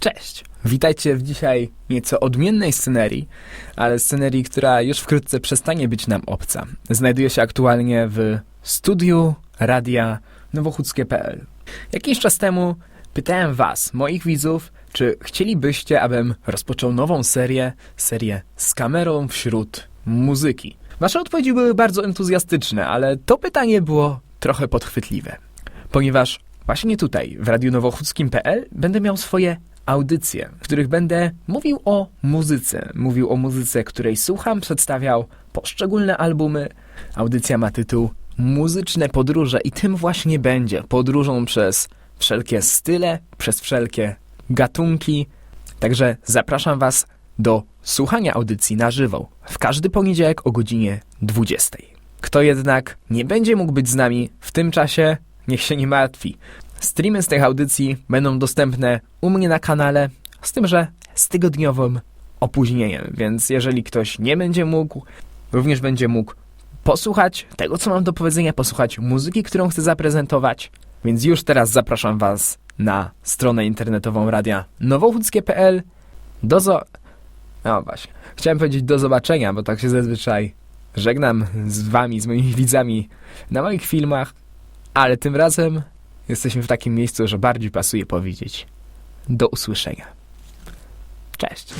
Cześć! Witajcie w dzisiaj nieco odmiennej scenerii, ale scenerii, która już wkrótce przestanie być nam obca. Znajduję się aktualnie w studiu radia nowochódzkie.pl. Jakiś czas temu pytałem was, moich widzów, czy chcielibyście, abym rozpoczął nową serię, serię z kamerą wśród muzyki. Wasze odpowiedzi były bardzo entuzjastyczne, ale to pytanie było trochę podchwytliwe, ponieważ właśnie tutaj, w Radiu Nowochódzkim.pl będę miał swoje audycje, w których będę mówił o muzyce. Mówił o muzyce, której słucham, przedstawiał poszczególne albumy. Audycja ma tytuł Muzyczne podróże i tym właśnie będzie podróżą przez wszelkie style, przez wszelkie gatunki. Także zapraszam Was do słuchania audycji na żywo w każdy poniedziałek o godzinie 20. Kto jednak nie będzie mógł być z nami w tym czasie, niech się nie martwi. Streamy z tych audycji będą dostępne u mnie na kanale, z tym, że z tygodniowym opóźnieniem, więc jeżeli ktoś nie będzie mógł, również będzie mógł posłuchać tego, co mam do powiedzenia, posłuchać muzyki, którą chcę zaprezentować. Więc już teraz zapraszam Was na stronę internetową radia nowochódzkie.pl. Do zo... No właśnie. Chciałem powiedzieć do zobaczenia, bo tak się zazwyczaj żegnam z Wami, z moimi widzami na moich filmach, ale tym razem jesteśmy w takim miejscu, że bardziej pasuje powiedzieć do usłyszenia. Cześć.